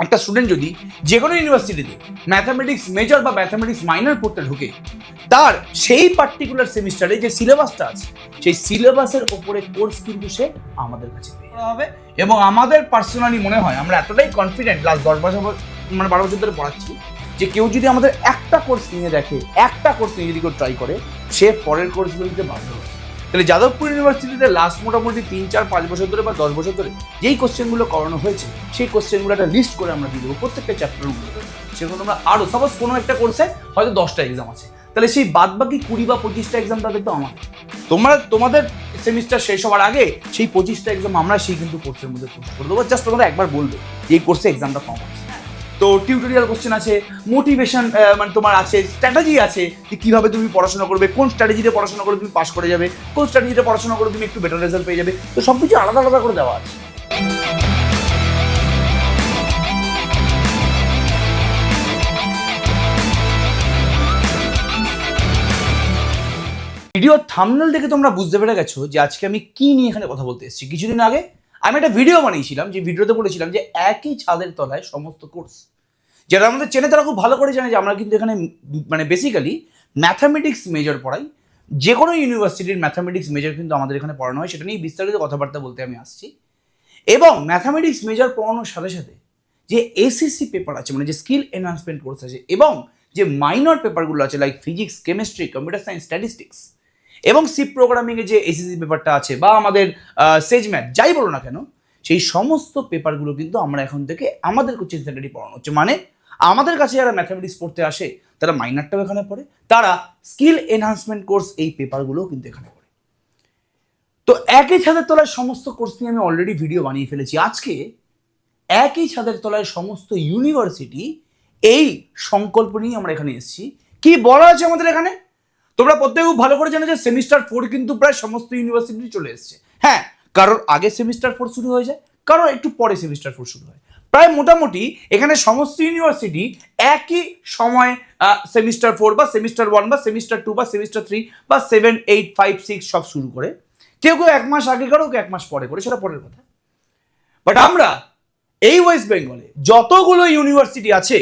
একটা স্টুডেন্ট যদি যে কোনো ইউনিভার্সিটিতে ম্যাথামেটিক্স মেজর বা ম্যাথামেটিক্স মাইনর পড়তে ঢোকে তার সেই পার্টিকুলার সেমিস্টারে যে সিলেবাসটা আছে সেই সিলেবাসের ওপরে কোর্স কিন্তু সে আমাদের কাছে হবে। এবং আমাদের পার্সোনালি মনে হয় আমরা এতটাই কনফিডেন্ট লাস্ট দশ বছর মানে বারো বছর ধরে পড়াচ্ছি যে কেউ যদি আমাদের একটা কোর্স নিয়ে দেখে একটা কোর্স নিয়ে যদি কেউ ট্রাই করে সে পরের কোর্সগুলিতে বাধ্য হবে। তাহলে যাদবপুর ইউনিভার্সিটিতে লাস্ট মোটামুটি তিন, চার, পাঁচ বছর ধরে বা দশ বছর ধরে যেই কোশ্চেনগুলো করানো হয়েছে, সেই কোশ্চেনগুলো একটা লিস্ট করে আমরা দিয়ে দেবো প্রত্যেকটা চ্যাপ্টার উপরে সেগুলো তোমরা আরও সাপোজ কোনো একটা কোর্সে হয়তো দশটা এক্সাম আছে। তাহলে সেই বাদ বাকি কুড়ি বা পঁচিশটা এক্সাম তাদের তো আমার। তোমরা, তোমাদের সেমিস্টার শেষ হওয়ার আগে সেই পঁচিশটা এক্সাম আমরা সেই কিন্তু কোর্সের মধ্যে পোস্ট করে দেবো। জাস্ট তোমরা একবার বলবে যে এই কোর্সে এক্সামটা কম আছে তো টিউটোরিয়াল কোশ্চেন আছে মোটিভেশন মানে তোমার আছে স্ট্র্যাটেজি আছে যে কীভাবে তুমি পড়াশোনা করবে, কোন স্ট্র্যাটেজিতে পড়াশোনা করে তুমি পাস করে যাবে, কোন স্ট্র্যাটেজিতে পড়াশোনা করে তুমি একটু বেটার রেজাল্ট পেয়ে যাবে, তো সব কিছু আলাদা আলাদা করে দেওয়া আছে। ভিডিও থামনেল দেখে তোমরা বুঝতে পেরে গেছো যে আজকে আমি কি নিয়ে এখানে কথা বলতে এসেছি। কিছুদিন আগে আমি একটা ভিডিও বানিয়েছিলাম, যে ভিডিওতে বলেছিলাম যে একই ছাদের তলায় সমস্ত কোর্স যারা আমাদের চেনে, তারা খুব ভালো করে জানে যে আমরা কিন্তু এখানে মানে বেসিক্যালি ম্যাথামেটিক্স মেজর পড়াই। যে কোনো ইউনিভার্সিটির ম্যাথামেটিক্স মেজর কিন্তু আমাদের এখানে পড়ানো হয়, সেটা নিয়ে বিস্তারিত কথাবার্তা বলতে আমি আসছি। এবং ম্যাথামেটিক্স মেজর পড়ানোর সাথে সাথে যে এসএসসি পেপার আছে মানে যে স্কিল এনহান্সমেন্ট কোর্স আছে, এবং যে মাইনর পেপারগুলো আছে like physics chemistry computer science statistics এবং সি প্রোগ্রামিংয়ে যে এসএসসি পেপারটা আছে বা আমাদের সেজ ম্যাথ যাই বলো না কেন, সেই সমস্ত পেপারগুলো কিন্তু আমরা এখন থেকে আমাদের কোচিং সেন্টারই পড়ানো হচ্ছে। মানে আমাদের কাছে যারা ম্যাথামেটিক্স পড়তে আসে, তারা মাইনারটাও এখানে পড়ে, তারা স্কিল এনহান্সমেন্ট কোর্স এই পেপারগুলোও কিন্তু এখানে পড়ে। তো একই ছাদের তলায় সমস্ত কোর্স নিয়ে আমি অলরেডি ভিডিও বানিয়ে ফেলেছি। আজকে একই ছাদের তলায় সমস্ত ইউনিভার্সিটি এই সংকল্প নিয়ে আমরা এখানে এসেছি। কি বলা আছে আমাদের এখানে? তোমরা প্রত্যেকে খুব ভালো করে জানো যে সেমিস্টার ফোর কিন্তু প্রায় সমস্ত ইউনিভার্সিটি চলে এসেছে। হ্যাঁ কারোর আগে সেমিস্টার ফোর শুরু হয়ে যায়, কারোর একটু পরে সেমিস্টার ফোর শুরু হয়। প্রায় মোটামুটি এখানে সমস্ত ইউনিভার্সিটি একই সময় সেমিস্টার ফোর বা সেমিস্টার ওয়ান বা সেমিস্টার টু বা সেমিস্টার থ্রি বা সেভেন এইট ফাইভ সিক্স সব শুরু করে। কেউ কেউ এক মাস আগে করো, কেউ এক মাস পরে করে, সেটা পরের কথা। বাট আমরা এই ওয়েস্ট বেঙ্গলে যতগুলো ইউনিভার্সিটি আছে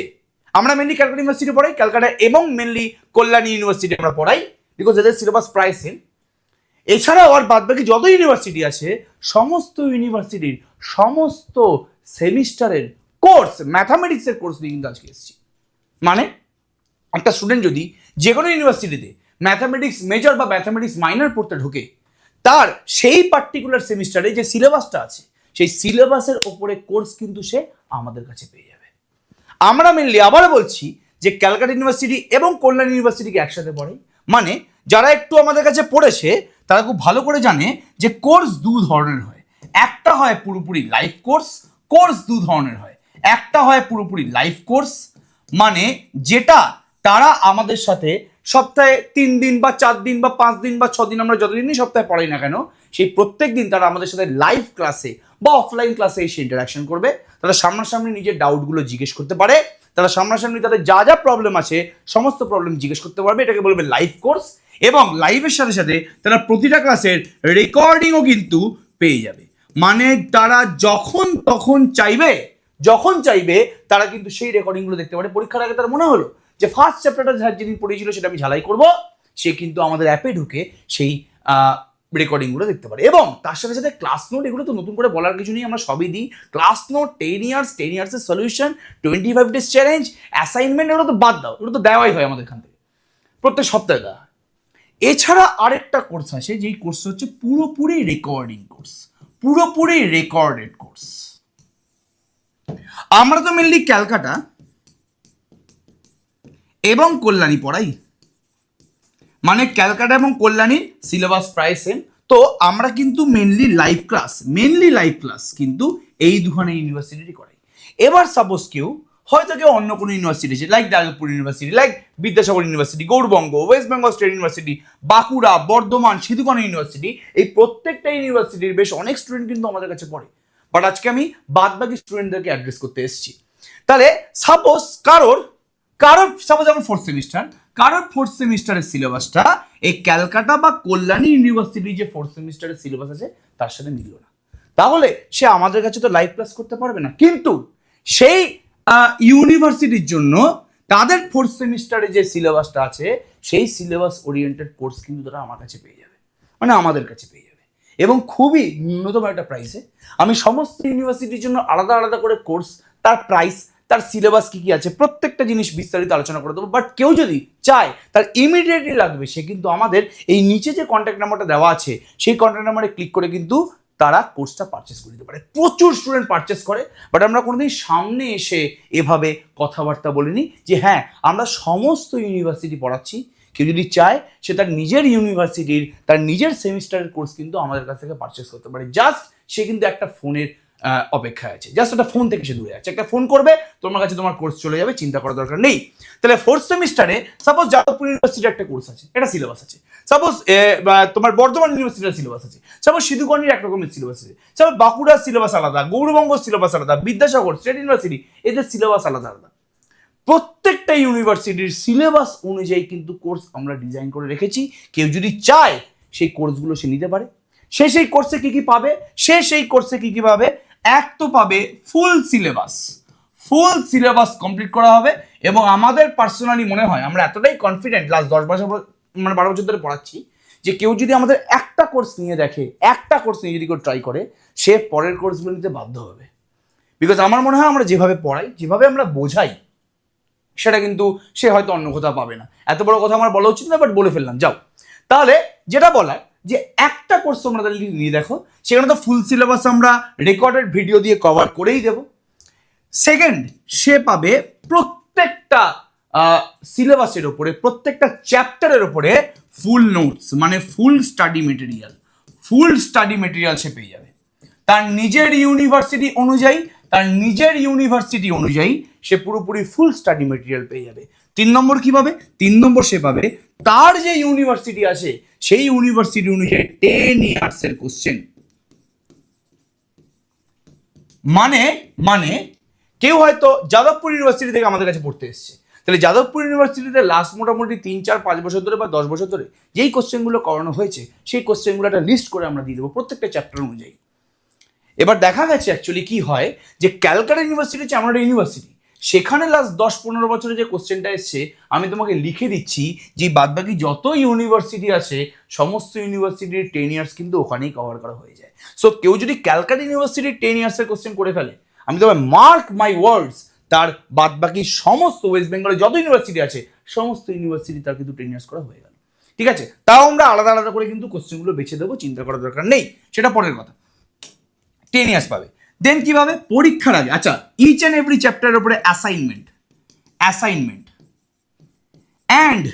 আমরা মেনলি ক্যালকাটা ইউনিভার্সিটি পড়াই ক্যালকাটা এবং মেনলি কল্যাণী ইউনিভার্সিটি আমরা পড়াই বিকজ এদের সিলেবাস প্রায় সেম এছাড়াও আর বাদ বাকি যত ইউনিভার্সিটি আছে, সমস্ত ইউনিভার্সিটির সমস্ত সেমিস্টারের কোর্স ম্যাথামেটিক্সের কোর্স নিয়ে কিন্তু আজকে এসেছি। মানে একটা স্টুডেন্ট যদি যে কোনো ইউনিভার্সিটিতে ম্যাথামেটিক্স মেজর বা ম্যাথামেটিক্স মাইনার পড়তে ঢোকে, তার সেই পার্টিকুলার সেমিস্টারে যে সিলেবাসটা আছে, সেই সিলেবাসের ওপরে কোর্স কিন্তু সে আমাদের কাছে পেয়ে যাবে। আমরা মেনলি আবার বলছি যে ক্যালকাটা ইউনিভার্সিটি এবং কল্যাণ ইউনিভার্সিটিকে একসাথে পড়ে। মানে যারা একটু আমাদের কাছে পড়েছে, তারা খুব ভালো করে জানে যে কোর্স দু ধরনের হয়। একটা হয় পুরোপুরি লাইফ কোর্স কোর্স দু ধরনের হয়। একটা হয় পুরোপুরি লাইফ কোর্স মানে যেটা তারা আমাদের সাথে সপ্তাহে তিন দিন বা চার দিন বা পাঁচ দিন বা ছদিন আমরা যতদিনই সপ্তাহে পড়াই না কেন, সেই প্রত্যেক দিন তারা আমাদের সাথে লাইভ ক্লাসে বা অফলাইন ক্লাসে এসে ইন্টারাকশন করবে তারা সামনাসামনি নিজের ডাউটগুলো জিজ্ঞেস করতে পারে তারা সামনাসামনি তাদের যা যা প্রবলেম আছে, সমস্ত প্রবলেম জিজ্ঞেস করতে পারবে, এটাকে বলবে লাইভ কোর্স এবং লাইভের সাথে সাথে তারা প্রতিটা ক্লাসের রেকর্ডিংও কিন্তু পেয়ে যাবে। মানে তারা যখন তখন চাইবে, যখন চাইবে তারা কিন্তু সেই রেকর্ডিংগুলো দেখতে পারে। পরীক্ষার আগে তার মনে হলো যে ফার্স্ট চ্যাপ্টারটা যা যেদিন পড়িয়েছিল সেটা আমি ঝালাই করব, সে কিন্তু আমাদের অ্যাপে ঢুকে সেই রেকর্ডিংগুলো দেখতে পারে। এবং তার সাথে সাথে ক্লাস নোট এগুলো তো নতুন করে বলার কিছু নেই, আমরা সবই দিই। Class note ten years ten ইয়ার্সের solution twenty five days challenge assignment এগুলো তো বাদ দাও এগুলো তো দেওয়াই হয় আমাদের এখান থেকে। প্রত্যেক সপ্তাহে দেওয়া এছাড়া আরেকটা কোর্স আছে, যেই কোর্স হচ্ছে পুরোপুরি রেকর্ডিং কোর্স পুরোপুরি রেকর্ডেড কোর্স আমরা তো মেনলি ক্যালকাটা এবং কল্যাণী পড়াই মানে ক্যালকাটা এবং কল্যাণীর সিলেবাস প্রায় সেম তো আমরা কিন্তু mainly live class mainly live class কিন্তু এই দুখানে ইউনিভার্সিটি করাই। এবার সাপোজ কেউ, হয়তো কেউ অন্য কোনো university like Jadavpur university like Vidyasagar university Gour Banga West Bengal state university Bankura, Bardhaman, Sidho Kanho university এই প্রত্যেকটা ইউনিভার্সিটির বেশ অনেক স্টুডেন্ট কিন্তু আমাদের কাছে পড়ে। বাট আজকে আমি বাদ বাকি স্টুডেন্টদেরকে অ্যাড্রেস করতে এসেছি। তাহলে সাপোজ কারোর কারোর সাপোজ আমার ফোর্থ সেমিস্টার কারোর ফোর্থ সেমিস্টারের সিলেবাসটা এই ক্যালকাটা বা কল্যাণী ইউনিভার্সিটি যে ফোর্থ সেমিস্টারের সিলেবাস আছে, তার সাথে মিলল না। তাহলে সে আমাদের কাছে তো লাইভ ক্লাস করতে পারবে না। কিন্তু সেই ইউনিভার্সিটির জন্য তাদের ফোর্থ সেমিস্টারে যে সিলেবাসটা আছে, সেই সিলেবাস ওরিয়েন্টেড কোর্স কিন্তু তারা আমার কাছে পেয়ে যাবে। মানে আমাদের কাছে পেয়ে যাবে। এবং খুবই ন্যূনতম একটা প্রাইসে আমি সমস্ত ইউনিভার্সিটির জন্য আলাদা আলাদা করে কোর্স তার প্রাইস তার সিলেবাস কি কি আছে, প্রত্যেকটা জিনিস বিস্তারিত আলোচনা করে দেবো। বাট কেউ যদি চায়, তার ইমিডিয়েটলি লাগবে। সে কিন্তু আমাদের এই নিচে যে কন্ট্যাক্ট নাম্বারটা দেওয়া আছে, সেই কন্ট্যাক্ট নাম্বারে ক্লিক করে কিন্তু তারা কোর্সটা পারচেস করে দিতে পারে। প্রচুর স্টুডেন্ট পারচেস করে বাট আমরা কোনোদিন সামনে এসে এভাবে কথাবার্তা বলিনি যে হ্যাঁ আমরা সমস্ত ইউনিভার্সিটি পড়াচ্ছি। কেউ যদি চায়, সে তার নিজের ইউনিভার্সিটির তার নিজের সেমিস্টারের কোর্স কিন্তু আমাদের কাছ থেকে পারচেস করতে পারে। জাস্ট সে কিন্তু একটা ফোনের অপেক্ষায় আছে। জাস্ট একটা ফোন থেকে সে দূরে আছে। একটা ফোন করবে, তোমার কাছে তোমার কোর্স চলে যাবে, চিন্তা করার দরকার নেই। তাহলে ফোর্থ সেমিস্টারে সাপোজ যাদবপুর ইউনিভার্সিটির একটা কোর্স আছে এটা সিলেবাস আছে। সাপোজ তোমার বর্ধমান ইউনিভার্সিটির সিলেবাস আছে। সাপোজ সিধুকর্ণীর এক রকমের সিলেবাস আছে। সাপোজ বাঁকুড়ার সিলেবাস আলাদা, গৌরবঙ্গ সিলেবাস আলাদা, বিদ্যাসাগর স্টেট ইউনিভার্সিটি এদের সিলেবাস আলাদা আলাদা। প্রত্যেকটা ইউনিভার্সিটির সিলেবাস অনুযায়ী কিন্তু কোর্স আমরা ডিজাইন করে রেখেছি। কেউ যদি চায়, সেই কোর্সগুলো সে নিতে পারে। সে সেই কোর্সে কি কি পাবে? সে সেই কোর্সে কি কি পাবে? এক তো পাবে full syllabus full syllabus complete করা হবে এবং আমাদের পার্সোনালি মনে হয়, আমরা এতটাই কনফিডেন্ট লাস্ট দশ বছর মানে বারো বছর ধরে পড়াচ্ছি, যে কেউ যদি আমাদের একটা কোর্স নিয়ে দেখে, একটা কোর্স নিয়ে যদি কেউ ট্রাই করে, সে পরের কোর্সগুলো নিতে বাধ্য হবে। বিকজ আমার মনে হয় আমরা যেভাবে পড়াই, যেভাবে আমরা বোঝাই, সেটা কিন্তু সে হয়তো অন্য কোথাও পাবে না। এত বড় কথা আমার বলা উচিত না বাট বলে ফেললাম, যাও। তাহলে যেটা বলার যে একটা কোর্স তোমরা তাহলে নিয়ে দেখো। সেখানে তো ফুল সিলেবাস আমরা রেকর্ডেড ভিডিও দিয়ে কভার করেই দেবো। সেকেন্ড সে পাবে প্রত্যেকটা সিলেবাসের ওপরে, প্রত্যেকটা চ্যাপ্টারের ওপরে ফুল নোটস মানে full study material full study material সে পেয়ে যাবে। তার নিজের ইউনিভার্সিটি অনুযায়ী, তার নিজের ইউনিভার্সিটি অনুযায়ী সে পুরোপুরি ফুল স্টাডি মেটেরিয়াল পেয়ে যাবে। তিন নম্বর কি পাবে? তিন নম্বর সে পাবে, তার যে ইউনিভার্সিটি আছে সেই ইউনিভার্সিটি অনুযায়ী টেন ইয়ার্সের কোশ্চেন মানে মানে কেউ হয়তো যাদবপুর ইউনিভার্সিটি থেকে আমাদের কাছে পড়তে এসছে। তাহলে যাদবপুর ইউনিভার্সিটিতে লাস্ট মোটামুটি তিন, চার, পাঁচ বছর ধরে বা দশ বছর ধরে যেই কোশ্চেনগুলো করানো হয়েছে, সেই কোশ্চেনগুলো একটা লিস্ট করে আমরা দিয়ে দেবো প্রত্যেকটা চ্যাপ্টার অনুযায়ী। এবার দেখা গেছে অ্যাকচুয়ালি কি হয় যে ক্যালকাটা ইউনিভার্সিটি হচ্ছে আমার ইউনিভার্সিটি সেখানে লাস্ট দশ পনেরো বছরে যে কোশ্চেনটা এসছে, আমি তোমাকে লিখে দিচ্ছি যে বাদবাকি যত ইউনিভার্সিটি আছে, সমস্ত ইউনিভার্সিটির টেন ইয়ার্স কিন্তু ওখানেই কভার করা হয়ে যায়। সো কেউ যদি ক্যালকাটা ইউনিভার্সিটির টেন ইয়ার্সের কোশ্চেন করে ফেলে, আমি তোমায় মার্ক মাই ওয়ার্ডস তার বাদবাকি সমস্ত ওয়েস্ট বেঙ্গলে যত ইউনিভার্সিটি আছে, সমস্ত ইউনিভার্সিটি তার কিন্তু টেন ইয়ার্স করা হয়ে গেল। ঠিক আছে? তাও আমরা আলাদা আলাদা করে কিন্তু কোশ্চেনগুলো বেছে দেবো, চিন্তা করার দরকার নেই। সেটা পরের কথা। টেন ইয়ার্স পাবে। দেন কীভাবে? পরীক্ষার আগে। আচ্ছা ইচ অ্যান্ড এভরি চ্যাপ্টারের উপরে অ্যাসাইনমেন্ট অ্যাসাইনমেন্ট অ্যান্ড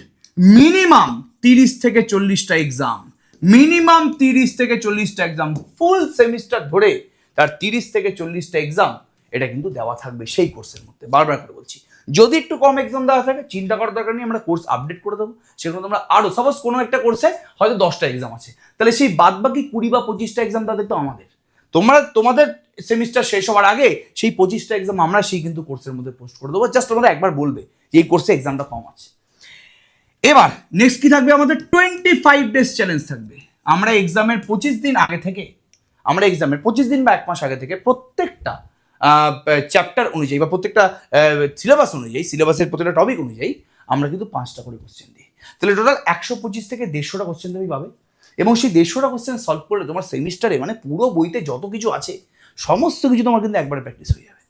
মিনিমাম তিরিশ থেকে চল্লিশটা এক্সাম মিনিমাম তিরিশ থেকে চল্লিশটা এক্সাম ফুল সেমিস্টার ধরে তার তিরিশ থেকে চল্লিশটা এক্সাম এটা কিন্তু দেওয়া থাকবে সেই কোর্সের মধ্যে। বারবার করে বলছি। যদি একটু কম এক্সাম দেওয়া থাকে, চিন্তা করার দরকার নেই, আমরা কোর্স আপডেট করে দেবো। সেগুলো তোমরা আরও সাপোজ কোনো একটা কোর্সে হয়তো দশটা এক্সাম আছে। তাহলে সেই বাদবাকি কুড়ি বা পঁচিশটা এক্সাম তাদের তো আমাদের। তোমরা, তোমাদের সেমিস্টার শেষ হওয়ার আগে সেই পঁচিশটা এক্সাম আমরা সেই কিন্তু কোর্সের মধ্যে পোস্ট করে দেবো। জাস্ট তোমরা একবার বলবে যে এই কোর্সে এক্সামটা কম আছে। এবার নেক্সট কি থাকবে? আমাদের টোয়েন্টি ফাইভ ডেজ চ্যালেঞ্জ থাকবে। আমরা এক্সামের পঁচিশ দিন আগে থেকে, আমরা এক্সামের পঁচিশ দিন বা এক মাস আগে থেকে প্রত্যেকটা চ্যাপ্টার অনুযায়ী বা প্রত্যেকটা সিলেবাস অনুযায়ী সিলেবাসের প্রত্যেকটা টপিক অনুযায়ী আমরা কিন্তু পাঁচটা করে কোশ্চেন দিই। তাহলে টোটাল একশো পঁচিশ থেকে দেড়শোটা কোশ্চেন তুমি পাবে। এবং সেই দেড়শোটা কোশ্চেন সলভ করলে তোমার সেমিস্টারে মানে পুরো বইতে যত কিছু আছে, সমস্ত কিছু তোমার কিন্তু একবারে প্র্যাকটিস হয়ে যাবে।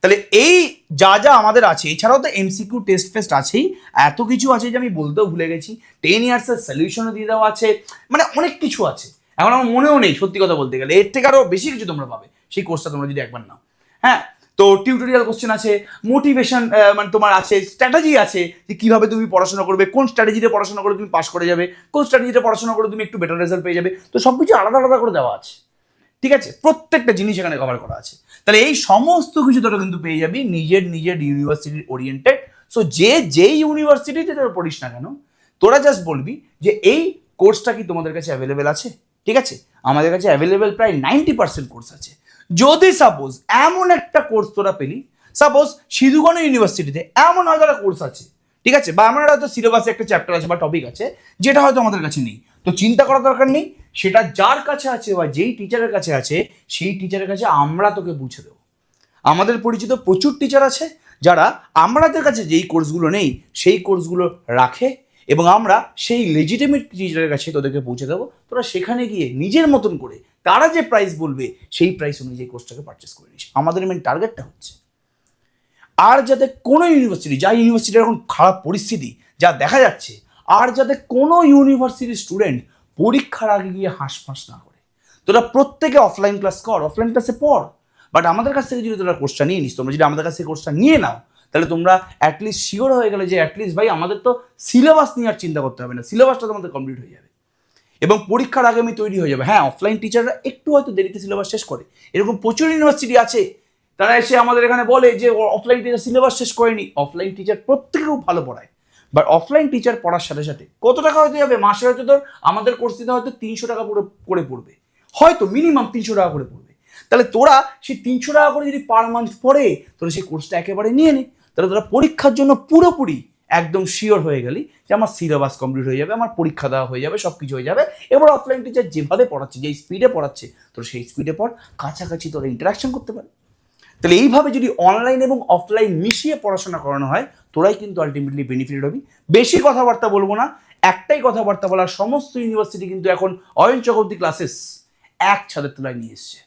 তাহলে এই যা যা আমাদের আছে, এছাড়াও তো এমসিকিউ টেস্ট ফেস্ট আছেই, এত কিছু আছে যে আমি বলতেও ভুলে গেছি। টেন ইয়ার্সের সলিউশনও দিয়ে দেওয়া আছে মানে অনেক কিছু আছে। এখন আমার মনেও নেই সত্যি কথা বলতে গেলে, এর থেকে আরও বেশি কিছু তোমরা পাবে, সেই কোর্সটা তোমরা যদি একবার নাও। হ্যাঁ তো টিউটোরিয়াল কোশ্চেন আছে মোটিভেশন মানে তোমার আছে স্ট্র্যাটেজি আছে যে কীভাবে তুমি পড়াশোনা করবে, কোন স্ট্র্যাটেজিতে পড়াশোনা করে তুমি পাস করে যাবে, কোন স্ট্র্যাটেজিতে পড়াশোনা করে তুমি একটু বেটার রেজাল্ট পেয়ে যাবে, তো সব কিছু আলাদা আলাদা করে দেওয়া আছে। ঠিক আছে? প্রত্যেকটা জিনিস এখানে কভার করা আছে। তাহলে এই সমস্ত কিছু তোরা কিন্তু পেয়ে যাবি নিজের নিজের ইউনিভার্সিটির ওরিয়েন্টেড সো যে যেই ইউনিভার্সিটিতে তোরা পড়িস না কেন, তোরা জাস্ট বলবি যে এই কোর্সটা কি তোমাদের কাছে অ্যাভেলেবেল আছে? ঠিক আছে? আমাদের কাছে অ্যাভেলেবেল প্রায় নাইনটি পার্সেন্ট কোর্স আছে। যদি সাপোজ এমন একটা কোর্স তোরা পেলি সাপোজ সিধুগণ ইউনিভার্সিটিতে এমন হয়তো একটা কোর্স আছে, ঠিক আছে? বা আমার হয়তো সিলেবাসে একটা চ্যাপ্টার আছে বা টপিক আছে, যেটা হয়তো আমাদের কাছে নেই। তো চিন্তা করার দরকার নেই, সেটা যার কাছে আছে বা যেই টিচারের কাছে আছে, সেই টিচারের কাছে আমরা তোকে বুঝে দেবো। আমাদের পরিচিত প্রচুর টিচার আছে, যারা আমাদের কাছে যেই কোর্সগুলো নেই, সেই কোর্সগুলো রাখে এবং আমরা সেই লেজিটিমেট টিচারের কাছে তোদেরকে পৌঁছে দেবো। তোরা সেখানে গিয়ে নিজের মতন করে তারা যে প্রাইস বলবে, সেই প্রাইস অনুযায়ী কোর্সটাকে পারচেস করে নিস আমাদের মেন টার্গেটটা হচ্ছে। আর যাতে কোনো ইউনিভার্সিটি যা ইউনিভার্সিটির এখন খারাপ পরিস্থিতি, যা দেখা যাচ্ছে, আর যাতে কোনো ইউনিভার্সিটির স্টুডেন্ট পরীক্ষার আগে গিয়ে হাঁসফাঁস না করে। তোরা প্রত্যেকে অফলাইন ক্লাস কর অফলাইন ক্লাসে পড়। বাট আমাদের কাছ থেকে যদি তোরা কোর্সটা নিয়ে নিস, তোমরা যদি আমাদের কাছ থেকে কোর্সটা নিয়ে নাও, তাহলে তোমরা অ্যাটলিস্ট শিওর হয়ে গেলে যে অ্যাটলিস্ট ভাই আমাদের তো সিলেবাস নিয়ে আর চিন্তা করতে হবে না। সিলেবাসটা তোমাদের কমপ্লিট হয়ে যাবে। এবং পরীক্ষার আগে আমি তৈরি হয়ে যাবে। হ্যাঁ অফলাইন টিচাররা একটু হয়তো দেরিতে সিলেবাস শেষ করে। এরকম প্রচুর ইউনিভার্সিটি আছে। তারা এসে আমাদের এখানে বলে যে অফলাইন টিচার সিলেবাস শেষ করেনি। অফলাইন টিচার প্রত্যেকে খুব ভালো পড়ায়। বাট অফলাইন টিচার পড়ার সাথে সাথে কত টাকা হয়তো যাবে? মাসে হয়তো ধর আমাদের কোর্স দিতে হয়তো তিনশো টাকা করে করে পড়বে। হয়তো মিনিমাম তিনশো টাকা করে পড়বে। তাহলে তোরা সেই তিনশো টাকা করে যদি পার মান্থ পড়ে, তোরা সেই কোর্সটা একেবারে নিয়ে নে। তাহলে তোরা পরীক্ষার জন্য পুরোপুরি একদম শিওর হয়ে গেলি যে আমার সিলেবাস কমপ্লিট হয়ে যাবে, আমার পরীক্ষা দেওয়া হয়ে যাবে সব কিছু হয়ে যাবে। এবার অফলাইন টিচার যেভাবে পড়াচ্ছে যে স্পিডে পড়াচ্ছে, তোর সেই স্পিডে পড়, কাছাকাছি তোরা ইন্টারাকশন করতে পারে। তাহলে এইভাবে যদি অনলাইন এবং অফলাইন মিশিয়ে পড়াশোনা করানো হয়, তোরাই কিন্তু আলটিমেটলি বেনিফিটেড হবি। বেশি কথাবার্তা বলব না, একটাই কথাবার্তা বলার সমস্ত ইউনিভার্সিটি কিন্তু এখন অয়ন চক্রবর্তী ক্লাসেস এক ছাদের তলায় নিয়ে এসছে।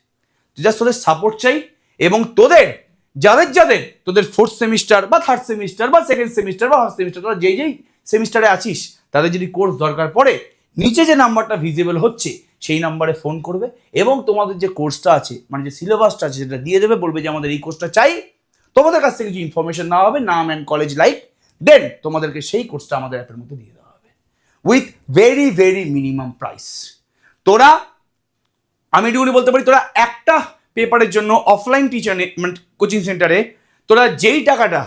জাস্ট তোদের সাপোর্ট চাই এবং তোদের যাদের যাদের, তোদের ফোর্থ সেমিস্টার বা থার্ড সেমিস্টার বা সেকেন্ড সেমিস্টার বা ফার্স্ট সেমিস্টার তোরা যেই যেই সেমিস্টারে আছিস, তাদের যদি কোর্স দরকার পড়ে, নিচে যে নাম্বারটা ভিজিবল হচ্ছে, সেই নাম্বারে ফোন করবে এবং তোমাদের যে কোর্সটা আছে মানে যে সিলেবাসটা আছে, সেটা দিয়ে দেবে, বলবে যে আমাদের এই কোর্সটা চাই। তোমাদের কাছ থেকে কিছু ইনফরমেশন নেওয়া হবে, নাম অ্যান্ড কলেজ লাইক দেন তোমাদেরকে সেই কোর্সটা আমাদের অ্যাপের মধ্যে দিয়ে দেওয়া হবে। With very very minimum price তোরা, আমি এটুকুনি বলতে পারি, তোরা একটা পেপারের জন্য অফলাইন টিচার মানে কোচিং সেন্টারে তোরা যেই টাকাটা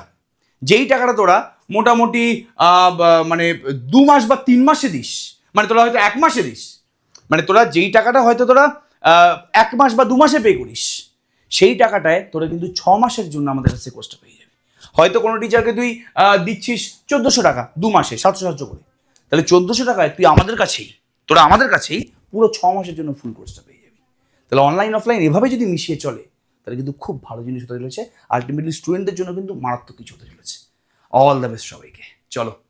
যেই টাকাটা তোরা মোটামুটি মানে দু মাস বা তিন মাসে দিস মানে তোরা হয়তো এক মাসে দিস মানে তোরা যেই টাকাটা হয়তো তোরা এক মাস বা দু মাসে পে করিস, সেই টাকাটায় তোরা কিন্তু ছ মাসের জন্য আমাদের কাছে কোর্সটা পেয়ে যাবি। হয়তো কোনো টিচারকে তুই দিচ্ছিস চোদ্দোশো টাকা, দু মাসে, সাতশো সাতশো করে। তাহলে চোদ্দোশো টাকায় তুই আমাদের কাছেই, তোরা আমাদের কাছেই পুরো ছ মাসের জন্য ফুল কোর্সটা পেয়ে তাহলে অনলাইন অফলাইন এভাবে যদি মিশিয়ে চলে, তাহলে কিন্তু খুব ভালো জিনিস হতে চলেছে। আলটিমেটলি স্টুডেন্টদের জন্য কিন্তু মারাত্মক কিছু হতে চলেছে। অল দ্য বেস্ট সবাইকে। চলো।